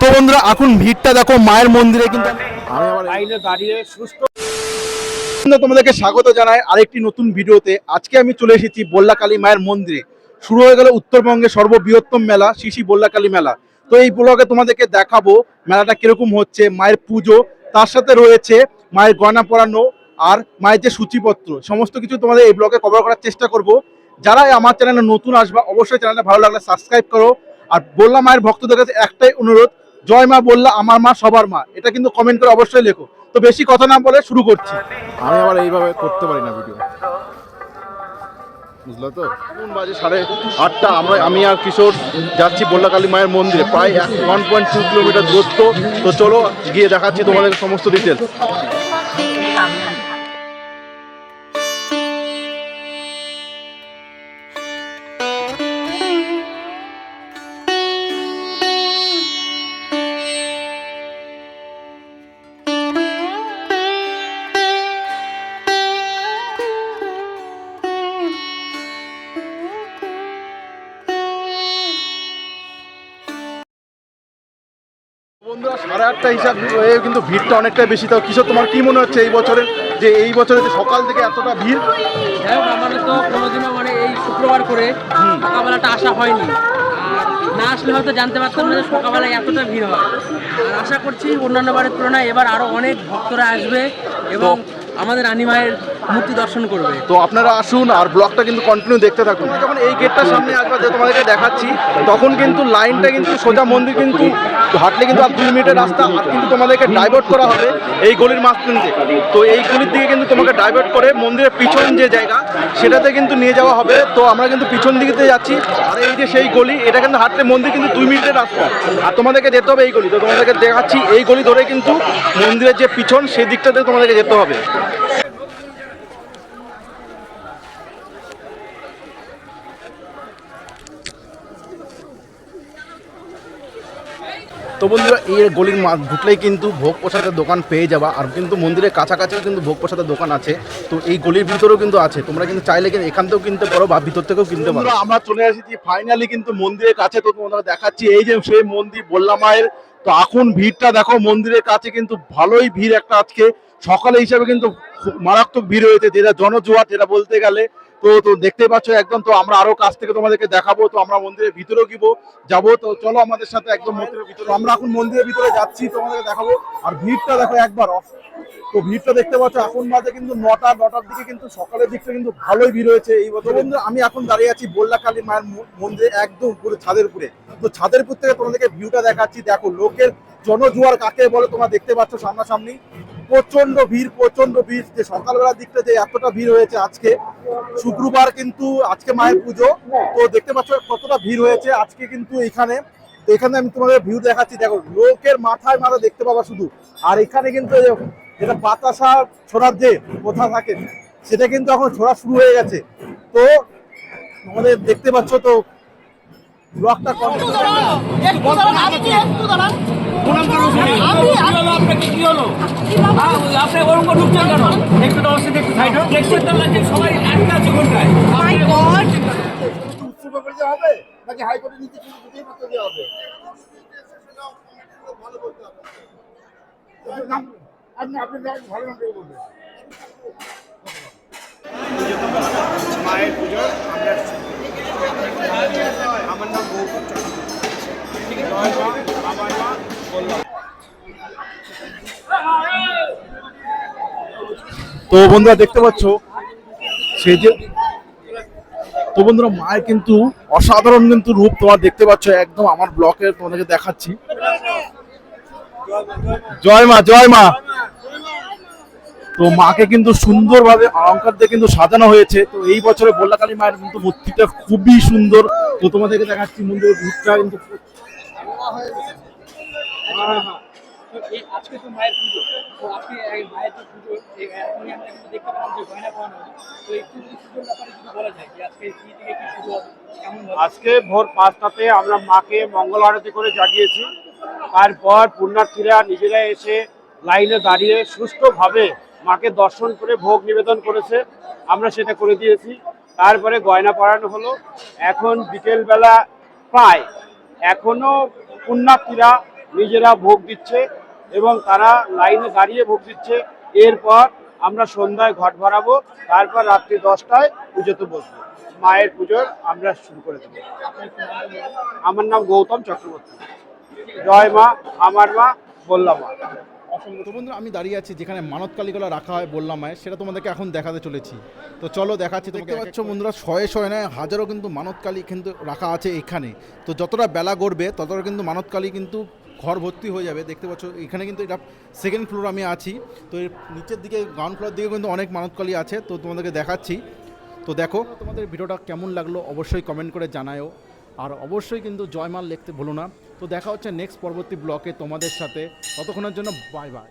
তো বন্ধুরা, এখন ভিড়টা দেখো, মায়ের মন্দিরে কিন্তু তোমাদেরকে স্বাগত জানাই আরেকটি নতুন ভিডিওতে। আজকে আমি চলে এসেছি বল্লাকালী মায়ের মন্দিরে। শুরু হয়ে গেল উত্তরবঙ্গের সর্ববৃহত্তম মেলা শিশি বল্লাকালী মেলা। তো এই ব্লগে তোমাদেরকে দেখাবো মেলাটা কীরকম হচ্ছে, মায়ের পুজো, তার সাথে রয়েছে মায়ের গয়না পরানো আর মায়ের যে সূচিপত্র। সমস্ত কিছু তোমাদের এই ব্লগে কভার করার চেষ্টা করব। যারা আমার চ্যানেলে নতুন আসবা, অবশ্যই চ্যানেলটা ভালো লাগলে সাবস্ক্রাইব করো আর বললা মায়ের ভক্তদের কাছে একটাই অনুরোধ জয় মা বললা আমার মা সবার মা। এটা কিন্তু কমেন্ট করে অবশ্যই লেখো। তো বেশি কথা না বলে শুরু করছি। আমি আবার এইভাবে করতে পারি না ভিডিও বুঝলো তো? এখন বাজে সাড়ে আটটা। আমরা আমি আর কিশোর যাচ্ছি বল্লাকালী মায়ের মন্দিরে। প্রায় ওয়ান পয়েন্ট টু কিলোমিটার দূরত্ব। তো চলো গিয়ে দেখাচ্ছি তোমাদের সমস্ত ডিটেল সাড়ে আটটা হিসাব হয়ে কিন্তু ভিড়টা অনেকটাই বেশি। তাও কিশোর তোমার কি মনে হচ্ছে এই বছরের যে এই বছরে যে সকাল থেকে এতটা ভিড়? হোক আমাদের তো কোনোদিনও মানে এই শুক্রবার করে সকালবেলাটা আসা হয়নি। না আসলে হয়তো জানতে পারতাম না যে সকালবেলায় এতটা ভিড় হয়। আর আশা করছি অন্যান্য বারের তুলনায় এবার আরও অনেক ভক্তরা আসবে এবং আমাদের রানী মায়ের মূর্তি দর্শন করবে। তো আপনারা আসুন আর ব্লগটা কিন্তু কন্টিনিউ দেখতে থাকুন। যখন এই গেটটার সামনে আসবে যে তোমাদেরকে দেখাচ্ছি, তখন কিন্তু লাইনটা কিন্তু সোজা মন্দির কিন্তু হাঁটলে কিন্তু আর দুই মিনিটের রাস্তা, আর কিন্তু তোমাদেরকে ডাইভার্ট করা হবে এই গলির মাঝখান দিয়ে। তো এই গলির দিকে কিন্তু তোমাকে ডাইভার্ট করে মন্দিরের পিছন যে জায়গা, সেটাতে কিন্তু নিয়ে যাওয়া হবে। তো আমরা কিন্তু পিছন দিকে যাচ্ছি। আর এই যে সেই গলি, এটা কিন্তু হাঁটলে মন্দির কিন্তু দুই মিনিটের রাস্তা। আর তোমাদেরকে যেতে হবে এই গলি। তো তোমাদেরকে দেখাচ্ছি, এই গলি ধরে কিন্তু মন্দিরের যে পিছন, সেই দিকটাতে তোমাদেরকে যেতে হবে। তো বন্ধুরা, এই গলির ঢুকলেই কিন্তু ভোগ প্রসাদের দোকান পেয়ে যাবা। আর কিন্তু মন্দিরের কাছাকাছিও কিন্তু ভোগ প্রসাদের দোকান আছে। তো এই গলির ভিতরেও কিন্তু আছে। তোমরা কিন্তু চাইলে কিন্তু এখান থেকেও কিনতে পারো বা ভিতর থেকেও কিনতে পারো। আমরা চলে এসেছি ফাইনালি কিন্তু মন্দিরের কাছে। তো তোমাদের দেখাচ্ছি, এই যে সেই মন্দির বললাম মায়ের। তো এখন ভিড়টা দেখো, মন্দিরের কাছে কিন্তু ভালোই ভিড় একটা আজকে। সকালে হিসাবে কিন্তু মারাত্মক ভিড় হয়েছে, যেটা জনজোয়ার, যেটা বলতে গেলে। তো তো দেখতে পাচ্ছ একদম, তো আমরা আরও কাছ থেকে তোমাদেরকে দেখাবো, তো আমরা মন্দিরের ভিতরেও গিবো, যাব, তো চলো আমাদের সাথে একদম মন্দিরের ভিতরে। আমরা এখন মন্দিরের ভিতরে যাচ্ছি, তোমাদেরকে দেখাবো। আর ভিড়টা দেখো একবার তো ভিড়টা দেখতে পাচ্ছ, এখন বাজে কিন্তু নটা, নটার দিকে কিন্তু সকালের দিকটা কিন্তু ভালোই ভিড় হয়েছে এই বছর। বন্ধু আমি এখন দাঁড়িয়ে আছি বল্লাকালী মায়ের মন্দিরে, একদম উপরে ছাদের উপরে তো ছাদের উপর থেকে তোমাদেরকে ভিউটা দেখাচ্ছি। দেখো, লোকের জনজোয়ার কাকে বলে তোমরা দেখতে পাচ্ছ সামনাসামনি। প্রচণ্ড ভিড় প্রচণ্ড ভিড়। যে সকালবেলার দিকটা যে এতটা ভিড় হয়েছে আজকে, শুক্রবার কিন্তু আজকে মায়ের পুজো। তো দেখতে পাচ্ছ কতটা ভিড় হয়েছে আজকে কিন্তু এখানে। তো এখানে আমি তোমাদের ভিউ দেখাচ্ছি। দেখো, লোকের মাথায় মাথা দেখতে পাবা শুধু। আর এখানে কিন্তু যেটা বাতাসা ছোড়ার যে প্রথা থাকে, সেটা কিন্তু এখন ছোড়া শুরু হয়ে গেছে। তো তোমাদের দেখতে পাচ্ছ তো ব্লকটা দেওয়া হবে? নাকি হাইকোর্টের মাত্র দেওয়া হবে? আপনি আপনি ভালো নাম বলবেন। মায়ের পুজো আমরা তো বন্ধুরা দেখতে পাচ্ছ সে যে তো বন্ধুরা মায়ের কিন্তু অসাধারণ কিন্তু রূপ তোমার দেখতে পাচ্ছ, একদম আমার ব্লকে তোমাদেরকে দেখাচ্ছি। জয় মা জয় মা। তো মাকে কিন্তু সুন্দরভাবে অলঙ্কার দিয়ে কিন্তু সাজানো হয়েছে। তো এই বছরে বল্লাকালী মায়ের কিন্তু মূর্তিটা খুবই সুন্দর। তো তোমাদেরকে দেখাচ্ছি মন্দিরের রূপটা কিন্তু আজকে তো মায়ের পুজো। তো আজকে মায়ের যে পুজো এখনই আমরা কিন্তু দেখতে পেলাম যে গয়না পাওয়ানো তো একটু যদি পুজোর ব্যাপারে যদি বলা যায় যে আজকে কি থেকে কি পুজো হবে? আজকে ভোর পাঁচটাতে আমরা মাকে মঙ্গল আরতি করে জাগিয়েছি। তারপর পুণ্যার্থীরা নিজেরা এসে লাইনে দাঁড়িয়ে সুষ্ঠুভাবে মাকে দর্শন করে, ভোগ নিবেদন করেছে। আমরা সেটা করে দিয়েছি। তারপরে গয়না পরানো হলো। এখন বিকেলবেলা প্রায় এখনও পুণ্যার্থীরা নিজেরা ভোগ দিচ্ছে এবং তারা লাইনে দাঁড়িয়ে ভোগ দিচ্ছে। এরপর আমরা সন্ধ্যায় ঘট ভরাবো। তারপর রাত্রি দশটায় পুজোতে বসবো। মায়ের পুজোর আমরা শুরু করে দেবো। আমার নাম গৌতম চক্রবর্তী। জয় মা, আমার মা বললাম মা। তো বন্ধুরা আমি দাঁড়িয়ে আছি যেখানে মানত কালীগুলো রাখা হয় বললাম মায়ের সেটা তোমাদেরকে এখন দেখাতে চলেছি। তো চলো দেখাচ্ছি দেখতে পাচ্ছ বন্ধুরা শয়ে শয়ে নয় হাজারো কিন্তু মানত কালী কিন্তু রাখা আছে এখানে। তো যতটা বেলা গড়বে ততটা কিন্তু মানত কালী কিন্তু ঘর ভর্তি হয়ে যাবে। দেখতে পাচ্ছ এখানে কিন্তু এটা সেকেন্ড ফ্লোর আমি আছি। তো এর নিচের দিকে গ্রাউন্ড ফ্লোর দিকে কিন্তু অনেক মানত কালী আছে। তো তোমাদেরকে দেখাচ্ছি। তো দেখো তোমাদের ভিডিওটা কেমন লাগল অবশ্যই কমেন্ট করে জানায়ও। আর অবশ্যই কিন্তু জয়মাল লিখতে ভুলো না। তো দেখা হচ্ছে নেক্সট পরবর্তী ব্লকে তোমাদের সাথে। ততক্ষণের জন্য বাই বাই